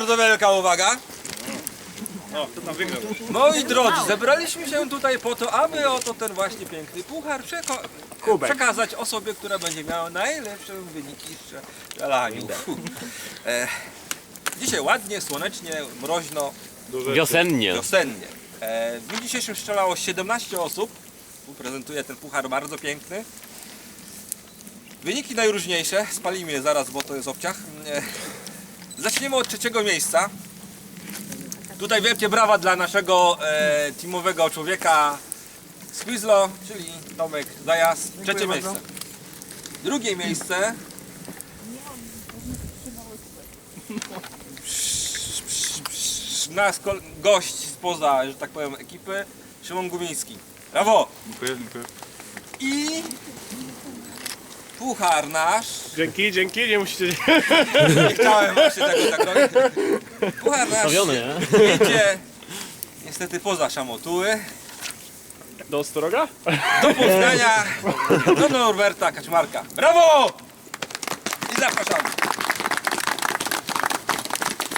bardzo wielka uwaga. O, kto tam wygrał? Moi drodzy, zebraliśmy się tutaj po to, aby oto ten właśnie piękny puchar przeko- Kubek. przekazać osobie, która będzie miała najlepsze wyniki w strzelaniu. E, dzisiaj ładnie, słonecznie, mroźno, Wiosennie. wiosennie. E, w dniu dzisiejszym strzelało 17 osób. Tu prezentuję ten puchar bardzo piękny. Wyniki najróżniejsze, spalimy je zaraz, bo to jest obciach. E, zaczniemy od trzeciego miejsca. Tutaj wielkie brawa dla naszego e, teamowego człowieka Squizlo, czyli Tomek Zajas. Trzecie miejsce. Drugie miejsce. Nasz kol- gość spoza, że tak powiem, ekipy, Szymon Gumiński. Brawo! Dziękuję, dziękuję. I puchar nasz. Dzięki, dzięki, nie musicie... Nie chciałem właśnie tego tak robić. Puchar nasz Stawiony, nie? jedzie niestety poza Szamotuły. Do Ostoroga? do Poznania, do Norberta Kaczmarka. Brawo! I zapraszamy.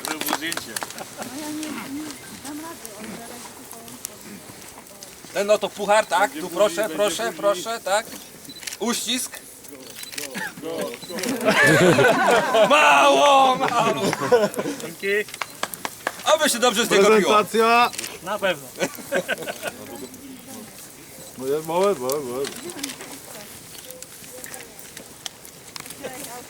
Zrobił zdjęcie. Ten oto puchar, tak? Tu proszę, proszę, proszę, tak? Uścisk. Mało, mało. Dzięki. Oby się dobrze z niego piło. Prezentacja. Na pewno. No jest moment, moment, moment.